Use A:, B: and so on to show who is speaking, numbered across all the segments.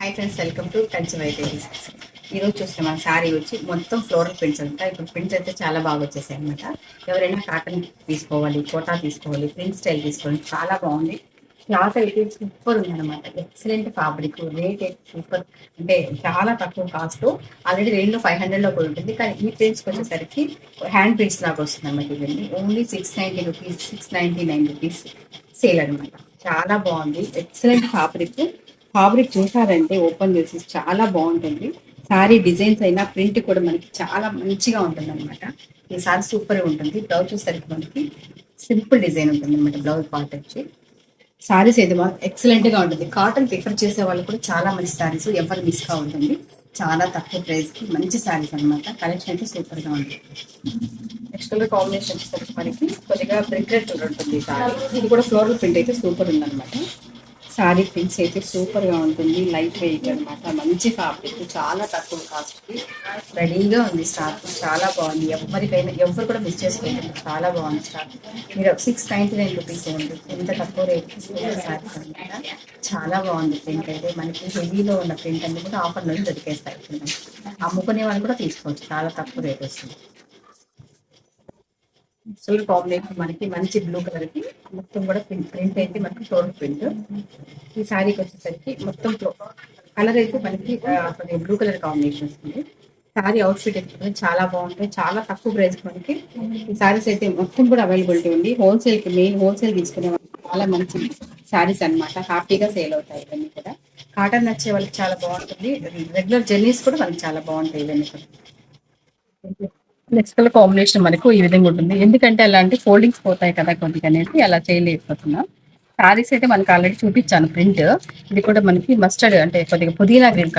A: Hi friends welcome to Kanchi white ఈరోజు చూస్తే మన శారీ వచ్చి మొత్తం ఫ్లోరల్ ప్రింట్స్ అంతా. ఇప్పుడు ప్రింట్స్ అయితే చాలా బాగా వచ్చేసాయి అనమాట ఎవరైనా కాటన్ తీసుకోవాలి కోటా తీసుకోవాలి ప్రింట్ స్టైల్ తీసుకోవాలి చాలా బాగుంది. క్లాత్ అయితే సూపర్ ఉందన్నమాట. ఎక్సలెంట్ ఫ్యాబ్రిక్ రేట్ అయితే సూపర్ అంటే చాలా తక్కువ కాస్ట్ ఆల్రెడీ రెండు ఫైవ్ హండ్రెడ్లో కూడా ఉంటుంది. కానీ ఈ ప్రింట్స్కి వచ్చేసరికి హ్యాండ్ ప్రింట్స్ లాగా వస్తుంది అనమాట ఇవన్నీ. Only six ninety rupees six ninety nine rupees sale అనమాట చాలా బాగుంది. ఎక్సలెంట్ ఫ్యాబ్రిక్ ఫ్యాబ్రిక్ చూసారంటే ఓపెన్ చేసి చాలా బాగుంటుంది. సారీ డిజైన్స్ అయినా ప్రింట్ కూడా మనకి చాలా మంచిగా ఉంటుంది అనమాట ఈ సారీ సూపర్ ఉంటుంది. బ్లౌజ్ చూసరికి మనకి సింపుల్ డిజైన్ ఉంటుంది అనమాట బ్లౌజ్ పార్ట్ వచ్చి. సారీస్ అయితే ఎక్సలెంట్గా ఉంటుంది. కాటన్ ప్రిఫర్ చేసే వాళ్ళు కూడా చాలా మంచి సారీస్ ఎవరు మిస్గా ఉంటుంది చాలా తక్కువ ప్రైస్కి మంచి సారీస్ అనమాట కలెక్షన్ అయితే సూపర్గా ఉంటుంది. నెక్స్ట్ కలర్ కాంబినేషన్ వచ్చేసరికి మనకి కొద్దిగా బ్రిక్ ఉంటుంది సారీ ఇది కూడా ఫ్లోరల్ ప్రింట్ అయితే సూపర్ ఉందన్నమాట. శారీ ప్రింట్స్ అయితే సూపర్గా ఉంటుంది. లైట్ వెయిట్ అనమాట మంచి ఫ్యాబ్రిక్ చాలా తక్కువ కాస్ట్కి రెడీగా ఉంది స్టాక్ చాలా బాగుంది. ఎవరికైనా ఎవరు కూడా మిస్ చేసుకోలేదు చాలా బాగుంది స్టాక్ మీరు సిక్స్ నైన్టీ నైన్ రూపీస్ ఉంది ఎంత తక్కువ రేట్ శారీస్ అనమాట చాలా బాగుంది ప్రింట్ అయితే. మనకి హెవీలో ఉన్న ప్రింట్ అన్ని కూడా ఆఫర్ నుంచి దొరికేస్తాయి. అమ్ముకునే వాళ్ళు కూడా తీసుకోవచ్చు. చాలా తక్కువ రేట్ వస్తుంది. ఫుల్ కాంబినేషన్ మనకి మంచి బ్లూ కలర్కి మొత్తం కూడా ప్రింట్ అయితే మనకి ఫ్లోర్ ప్రింట్ ఈ శారీకి వచ్చేసరికి మొత్తం కలర్ అయితే మనకి బ్లూ కలర్ కాంబినేషన్ వస్తుంది శారీ అవుట్ ఫిట్ అయితే చాలా బాగుంటాయి. చాలా తక్కువ ప్రైస్ మనకి ఈ శారీస్ అయితే మొత్తం కూడా అవైలబిలిటీ ఉంది. హోల్సేల్కి మెయిన్ హోల్సేల్ తీసుకునే వాళ్ళకి చాలా మంచి శారీస్ అన్నమాట. హ్యాపీగా సేల్ అవుతాయి ఇవన్నీ కూడా. కాటన్ నచ్చే వాళ్ళకి చాలా బాగుంటుంది. రెగ్యులర్ జర్నీస్ కూడా మనకి చాలా బాగుంటాయి ఇవన్నీ కూడా. నెక్స్ట్ కలర్ కాంబినేషన్ మనకు ఈ విధంగా ఉంటుంది. ఎందుకంటే అలాంటి ఫోల్డింగ్స్ పోతాయి కదా కొద్దిగా అనేసి అలా చేయలేకపోతున్నాం. సారీస్ అయితే మనకు ఆల్రెడీ చూపించాను ప్రింట్ ఇది కూడా మనకి మస్టర్డ్ అంటే కొద్దిగా పుదీనా గ్రీన్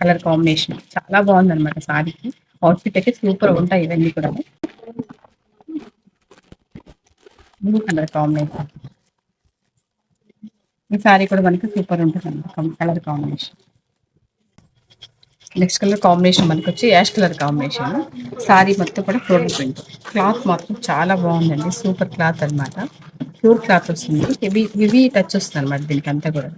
A: కలర్ కాంబినేషన్ చాలా బాగుంది అనమాట సారీకి అవుట్ఫిట్ అయితే సూపర్ ఉంటాయి ఇవన్నీ కూడా. బ్లూ కలర్ కాంబినేషన్ ఈ సారీ కూడా మనకి సూపర్ ఉంటుంది colour combination next colour combination మనకి వచ్చి యాష్ కలర్ కాంబినేషన్. సారీ మొత్తం కూడా ఫ్లోరల్ ప్రింట్ క్లాత్ మాత్రం చాలా బాగుందండి. సూపర్ క్లాత్ అన్నమాట. ప్యూర్ క్లాత్ వస్తుంది. హెవీ హెవీ టచ్ వస్తుంది అనమాట దీనికి అంతా కూడా.